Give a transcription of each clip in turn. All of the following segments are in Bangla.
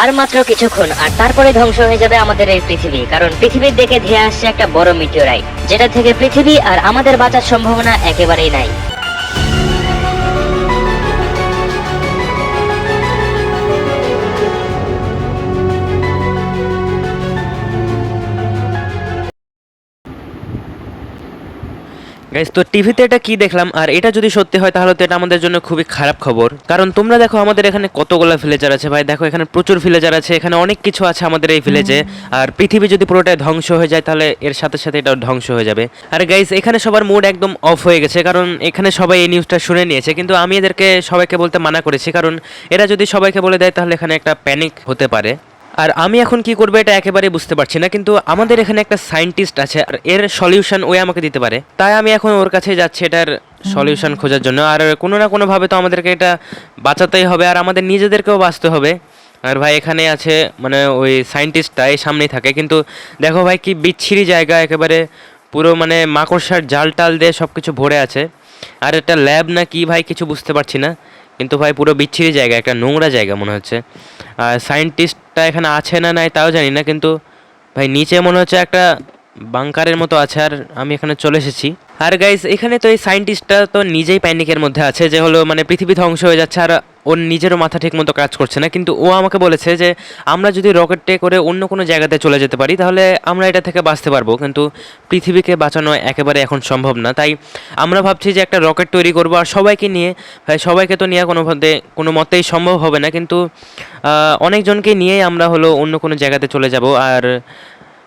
আর মাত্র কিছুক্ষণ, আর তারপরে ধ্বংস হয়ে যাবে আমাদের এই পৃথিবী, কারণ পৃথিবীর দিকে ধেয়ে আসছে একটা বড় মিটিওরাইট যেটা থেকে পৃথিবী আর আমাদের বাঁচার সম্ভাবনা একেবারেই নাই। গাইস তো টিভিতে এটা কি দেখলাম? আর এটা যদি সত্যি হয় তাহলে তো এটা আমাদের জন্য খুবই খারাপ খবর। কারণ তোমরা দেখো আমাদের এখানে কতগুলো ভিলেজার আছে ভাই। দেখো এখানে প্রচুর ভিলেজার আছে। এখানে অনেক কিছু আছে আমাদের এই ভিলেজে আর পৃথিবী যদি পুরোটাই ধ্বংস হয়ে যায় তাহলে এর সাথে সাথে এটাও ধ্বংস হয়ে যাবে। আর গাইস এখানে সবার মুড একদম অফ হয়ে গেছে। কারণ এখানে সবাই এই নিউজটা শুনে নিয়েছে। কিন্তু আমি এদেরকে সবাইকে বলতে মানা করেছি। কারণ এরা যদি সবাইকে বলে দেয় তাহলে এখানে একটা প্যানিক হতে পারে। আর আমি এখন কি করব এটা একেবারে বুঝতে পারছি না কিন্তু আমাদের এখানে একটা সায়েন্টিস্ট আছে আর এর সলিউশন ওই আমাকে দিতে পারে। তাই আমি এখন ওর কাছে যাচ্ছি এটার সলিউশন খোঁজার জন্য আর কোনো না কোনোভাবে তো আমাদেরকে এটা বাঁচাতেই হবে আর আমাদের নিজেদেরকেও বাঁচতে হবে। আর ভাই এখানে আছে মানে ওই সায়েন্টিস্টটা এই সামনেই থাকে কিন্তু দেখো ভাই কি বিচ্ছিরি জায়গা একেবারে পুরো মানে মাকড়সার জাল টাল দিয়ে সব কিছু ভরে আছে। আর একটা ল্যাব না কি ভাই কিছু বুঝতে পারছি না কিন্তু ভাই পুরো বিচ্ছিরি জায়গা একটা নোংরা জায়গা মনে হচ্ছে। আর সায়েন্টিস্টটা এখানে আছে না নাই তাও জানি না, কিন্তু ভাই নিচে মনে হচ্ছে একটা বাংকারের মতো আছে, আর আমি এখানে চলে এসেছি। আর গাইস এখানে তো এই সায়েন্টিস্টটা তো নিজেই প্যানিকের মধ্যে আছে যে হলো মানে পৃথিবী ধ্বংস হয়ে যাচ্ছে আর ওর নিজেরও মাথা ঠিক মতো কাজ করছে না। কিন্তু ও আমাকে বলেছে যে আমরা যদি রকেটে করে অন্য কোনো জায়গাতে চলে যেতে পারি তাহলে আমরা এটা থেকে বাঁচতে পারব। কিন্তু পৃথিবীকে বাঁচানো একেবারে এখন সম্ভব না। তাই আমরা ভাবছি যে একটা রকেট তৈরি করব আর সবাইকে নিয়ে, ভাই, সবাইকে তো নেওয়া কোনো কোনো মতেই সম্ভব হবে না। কিন্তু অনেকজনকে নিয়েই আমরা হলো অন্য কোনো জায়গাতে চলে যাব। আর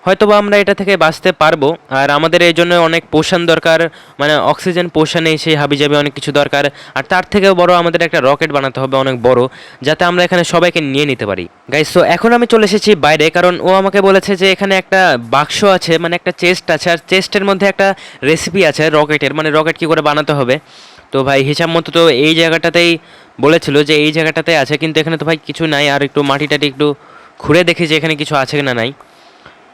হয়তোবা আমরা এটা থেকে বাঁচতে পারব। আর আমাদের এই জন্য অনেক পোষণ দরকার মানে অক্সিজেন পোষণে সেই হাবি যাবে অনেক কিছু দরকার। আর তার থেকেও বড় আমাদের একটা রকেট বানাতে হবে অনেক বড়, যাতে আমরা এখানে সবাইকে নিয়ে নিতে পারি। গাইস তো এখন আমি চলে এসেছি বাইরে, কারণ ও আমাকে বলেছে যে এখানে একটা বাক্স আছে মানে একটা চেস্ট আছে, আর চেস্টের মধ্যে একটা রেসিপি আছে রকেটের মানে রকেট কী করে বানাতে হবে। তো ভাই, হিসাব মতো তো এই জায়গাটাতেই বলেছিল যে এই জায়গাটাতে আছে, কিন্তু এখানে তো ভাই কিছু নাই, আর একটু মাটি টাটি একটু ঘুরে দেখি যে এখানে কিছু আছে না নাই।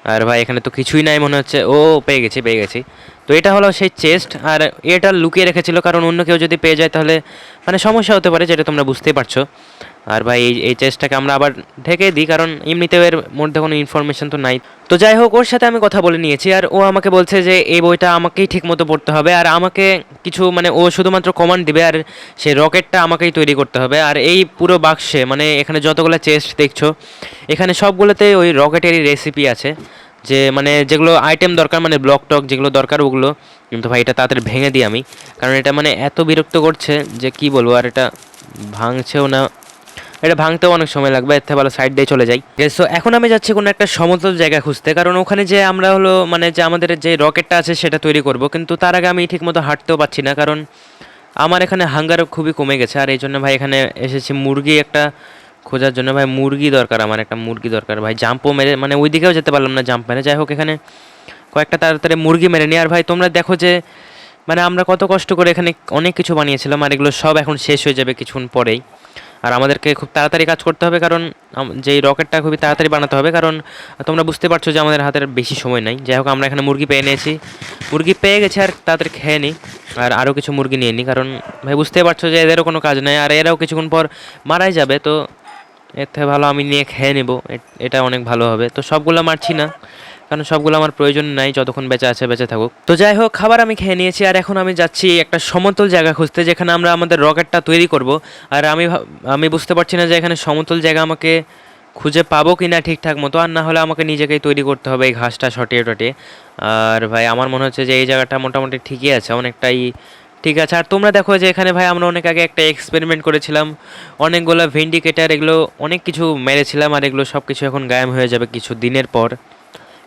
আর ভাই, এখানে তো কিছুই নাই মনে হচ্ছে। ও, পেয়ে গেছি পেয়ে গেছি। তো এটা হলো সেই চেস্ট, আর এটা লুকিয়ে রেখেছিল, কারণ অন্য কেউ যদি পেয়ে যায় তাহলে মানে সমস্যা হতে পারে, যেটা তোমরা বুঝতেই পারছ। আর ভাই, এই এই চেস্টটাকে আমরা আবার ঢেকে দিই, কারণ এমনিতেও এর মধ্যে কোনো ইনফরমেশন তো নাই। তো যাই হোক, ওর সাথে আমি কথা বলে নিয়েছি, আর ও আমাকে বলছে যে এই বইটা আমাকেই ঠিক মতো পড়তে হবে, আর আমাকে কিছু মানে ও শুধুমাত্র কমান্ড দিবে, আর সেই রকেটটা আমাকেই তৈরি করতে হবে, আর এই পুরো বাক্সে মানে এখানে যতগুলো চেস্ট দেখছ, এখানে সবগুলোতে ওই রকেটেরই রেসিপি আছে, যে মানে যেগুলো আইটেম দরকার মানে ব্লক টক যেগুলো দরকার ওগুলো, কিন্তু ভাই এটা তাড়াতাড়ি ভেঙে দিই আমি, কারণ এটা মানে এত বিরক্ত করছে যে কি বলব, আর এটা ভাঙছেও না। এটা ভাঙতেও অনেক সময় লাগবে, এর থেকে ভালো সাইড দিয়ে চলে যাই। সো এখন আমি যাচ্ছি কোনো একটা সমতল জায়গা খুঁজতে, কারণ ওখানে যে আমরা হলো মানে যে আমাদের যে রকেটটা আছে সেটা তৈরি করব, কিন্তু তার আগে আমি ঠিকমতো হাঁটতেও পারছি না, কারণ আমার এখানে হাঙ্গারও খুবই কমে গেছে, আর এই জন্য ভাই এখানে এসেছি মুরগি একটা খোঁজার জন্য। ভাই, মুরগি দরকার আমার, একটা মুরগি দরকার। ভাই জাম্পও মেরে মানে ওই দিকেও যেতে পারলাম না জাম্প মেরে। যাই হোক, এখানে কয়েকটা তাড়াতাড়ি মুরগি মেরে নিই। আর ভাই, তোমরা দেখো যে মানে আমরা কত কষ্ট করে এখানে অনেক কিছু বানিয়েছিলাম, আর এগুলো সব এখন শেষ হয়ে যাবে কিছুক্ষণ পরেই। আর আমাদেরকে খুব তাড়াতাড়ি কাজ করতে হবে, কারণ আম- যে রকেটটা খুবই তাড়াতাড়ি বানাতে হবে, কারণ তোমরা বুঝতে পারছ যে আমাদের হাতের বেশি সময় নাই। যাই হোক, আমরা এখানে মুরগি পেয়ে নিয়েছি। মুরগি পেয়ে গেছে আর তাড়াতাড়ি খেয়ে নিই আর আরও কিছু মুরগি নিয়ে নিই কারণ ভাই বুঝতে পারছ যে এদেরও কোনো কাজ নেই, আর এরাও কিছুক্ষণ পর মারাই যাবে, তো এর থেকে ভালো আমি নিয়ে খেয়ে নেব এটা অনেক ভালো হবে। তো সবগুলো মারছি না। কারণ সবগুলো আমার প্রয়োজন নাই, যতক্ষণ বেঁচে আছে বেঁচে থাকুক। তো যাই হোক, খাবার আমি খেয়ে নিয়েছি, আর এখন আমি যাচ্ছি একটা সমতল জায়গা খুঁজতে, যেখানে আমরা আমাদের রকেটটা তৈরি করব। আর আমি আমি বুঝতে পারছি না যে এখানে সমতল জায়গা আমাকে খুঁজে পাবো কি না ঠিকঠাক মতো, আর না হলে আমাকে নিজেকেই তৈরি করতে হবে এই ঘাসটা সটিয়ে টটিয়ে। আর ভাই, আমার মনে হচ্ছে যে এই জায়গাটা মোটামুটি ঠিকই আছে, অনেকটাই ঠিক আছে। আর তোমরা দেখো যে এখানে ভাই, আমরা অনেক আগে একটা এক্সপেরিমেন্ট করেছিলাম, অনেকগুলো ভেন্ডিকেটার এগুলো অনেক কিছু মেরেছিলাম, আর এগুলো সব কিছু এখন গায়েব হয়ে যাবে কিছু দিনের পর।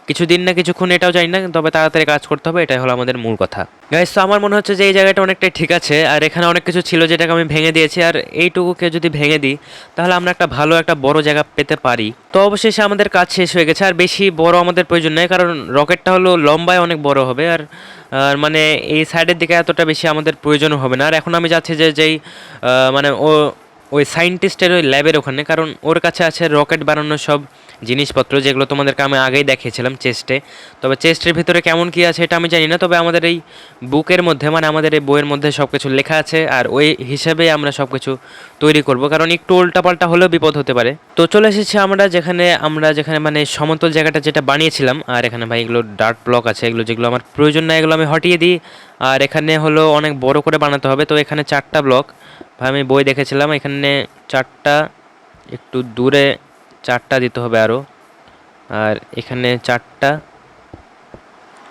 কিছু দিন না কিছুক্ষণ এটাও জানি না, তবে তাড়াতাড়ি কাজ করতে হবে, এটাই হলো আমাদের মূল কথা। গাইস তো আমার মনে হচ্ছে যে এই জায়গাটা অনেকটাই ঠিক আছে, আর এখানে অনেক কিছু ছিল যেটাকে আমি ভেঙে দিয়েছি, আর এইটুকুকে যদি ভেঙে দিই, তাহলে আমরা একটা ভালো একটা বড় জায়গা পেতে পারি। তো অবশেষে আমাদের কাজ শেষ হয়ে গেছে, আর বেশি বড় আমাদের প্রয়োজন নেই, কারণ রকেটটা হলো লম্বায় অনেক বড় হবে, আর আর মানে এই সাইডের দিকে এতটা বেশি আমাদের প্রয়োজনও হবে না। আর এখন আমি যাচ্ছি যে যেই মানে ও, ওই সায়েন্টিস্টের ওই ল্যাবের ওখানে, কারণ ওর কাছে আছে রকেট বানানোর সব জিনিসপত্র যেগুলো তোমাদেরকে আমি আগেই দেখিয়েছিলাম চেস্টে তবে চেস্টের ভিতরে কেমন কি আছে এটা আমি জানি না, তবে আমাদের এই বুকের মধ্যে মানে আমাদের এই বইয়ের মধ্যে সব কিছু লেখা আছে আর ওই হিসাবে আমরা সব কিছু তৈরি করব, কারণ একটু উল্টাপাল্টা হলেও বিপদ হতে পারে। তো চলে এসেছি আমরা যেখানে আমরা যেখানে মানে সমতল জায়গাটা যেটা বানিয়েছিলাম, আর এখানে ভাই এগুলো ডার্ট ব্লক আছে, এগুলো যেগুলো আমার প্রয়োজন না এগুলো আমি হটিয়ে দিই। আর এখানে হলো অনেক বড় করে বানাতে হবে, তো এখানে চারটা ব্লক ভাই আমি বই দেখেছিলাম, এখানে চারটা একটু দূরে চারটা দিতে হবে আরও আর এখানে চারটা।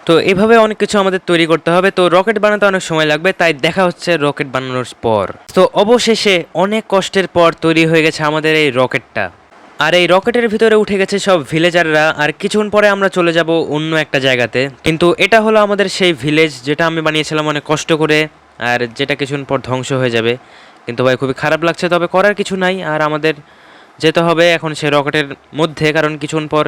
তো এভাবে অনেক কিছু আমাদের তৈরি করতে হবে। তো রকেট বানাতে অনেক সময় লাগবে, তাই দেখা হচ্ছে রকেট বানানোর পর। তো অবশেষে অনেক কষ্টের পর তৈরি হয়ে গেছে আমাদের এই রকেটটা। আর এই রকেটের ভিতরে উঠে গেছে সব ভিলেজাররা আর কিছুক্ষণ পরে আমরা চলে যাব অন্য একটা জায়গাতে। কিন্তু এটা হলো আমাদের সেই ভিলেজ যেটা আমি বানিয়েছিলাম অনেক কষ্ট করে। আর যেটা কিছুক্ষণ পর ধ্বংস হয়ে যাবে। কিন্তু ভাই, খুবই খারাপ লাগছে, তবে করার কিছু নাই। আর আমাদের যেতে হবে এখন সে রকেটের মধ্যে, কারণ কিছুক্ষণ পর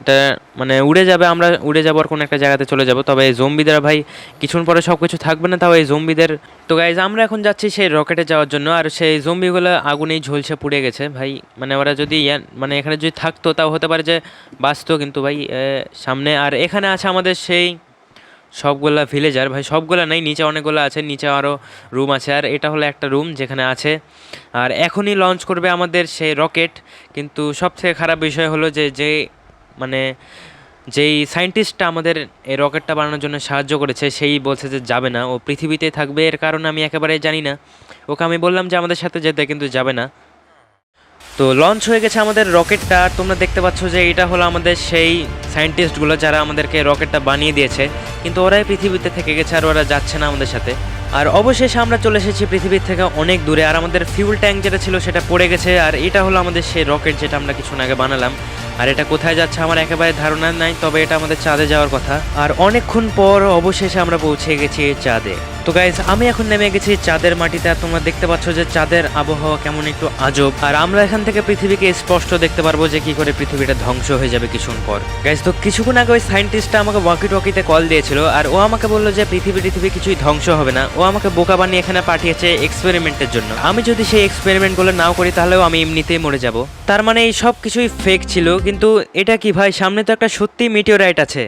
এটা মানে উড়ে যাবে, আমরা উড়ে যাবার কোনো একটা জায়গাতে চলে যাব। তবে এই জম্বিদের ভাই, কিছুক্ষণ পরে সব কিছু থাকবে না, তাও এই জম্বিদের তো গাইজ আমরা এখন যাচ্ছি সেই রকেটে যাওয়ার জন্য, আর সেই জম্বিগুলো আগুনেই ঝলসে পুড়ে গেছে। ভাই মানে ওরা যদি মানে এখানে যদি থাকতো, তাও হতে পারে যে বাঁচতো কিন্তু ভাই সামনে। আর এখানে আছে আমাদের সেই সবগুলা ভিলেজার ভাই সবগুলা নেই, নিচে অনেকগুলো আছে, নিচে আরও রুম আছে। আর এটা হলো একটা রুম যেখানে আছে। আর এখনই লঞ্চ করবে আমাদের সেই রকেট কিন্তু সবথেকে খারাপ বিষয় হলো যে যে মানে যেই সায়েন্টিস্টটা আমাদের এই রকেটটা বানানোর জন্য সাহায্য করেছে, সেই বলছে যে যাবে না। ও পৃথিবীতে থাকবে, এর কারণ আমি একেবারে জানি না। ওকে আমি বললাম যে আমাদের সাথে যেতে, কিন্তু যাবে না। তো লঞ্চ হয়ে গেছে আমাদের রকেটটা তোমরা দেখতে পাচ্ছ যে এটা হলো আমাদের সেই সায়েন্টিস্টগুলো যারা আমাদেরকে রকেটটা বানিয়ে দিয়েছে। কিন্তু ওরাই পৃথিবীতে থেকে গেছে আর ওরা যাচ্ছে না আমাদের সাথে। আর অবশেষে আমরা চলে এসেছি পৃথিবীর থেকে অনেক দূরে। আর আমাদের ফিউল ট্যাঙ্ক যেটা ছিল সেটা পড়ে গেছে। আর এটা হলো আমাদের সেই রকেট যেটা আমরা কিছুক্ষণ আগে বানালাম। আর এটা কোথায় যাচ্ছে আমার একেবারে ধারণা নাই, তবে এটা আমাদের চাঁদে যাওয়ার কথা। আর অনেকক্ষণ পর অবশেষে আমরা পৌঁছে গেছি চাঁদে। তো গাইজ আমি এখন নেমে গেছি চাঁদের মাটিতে আর তোমরা দেখতে পাচ্ছ যে চাঁদের আবহাওয়া কেমন একটু আজব। আর আমরা এখান থেকে পৃথিবীকে স্পষ্ট দেখতে পারব যে কি করে পৃথিবীটা ধ্বংস হয়ে যাবে কিছুক্ষণ পর। গাইজ তো কিছুক্ষণ আগে ওই সায়েন্টিস্টটা আমাকে ওয়াকি টকিতে কল দিয়েছিল, আর ও আমাকে বলল যে পৃথিবী পৃথিবী কিছুই ধ্বংস হবে না। ও আমাকে বোকা বানিয়ে এখানে পাঠিয়েছে এক্সপেরিমেন্টের জন্য। আমি যদি সেই এক্সপেরিমেন্টগুলো নাও করি, তাহলেও আমি এমনিতেই মরে যাব। তার মানে এই সব কিছুই ফেক ছিল, কিন্তু এটা কি ভাই? সামনে তো একটা সত্যি মিটিওরাইট আছে।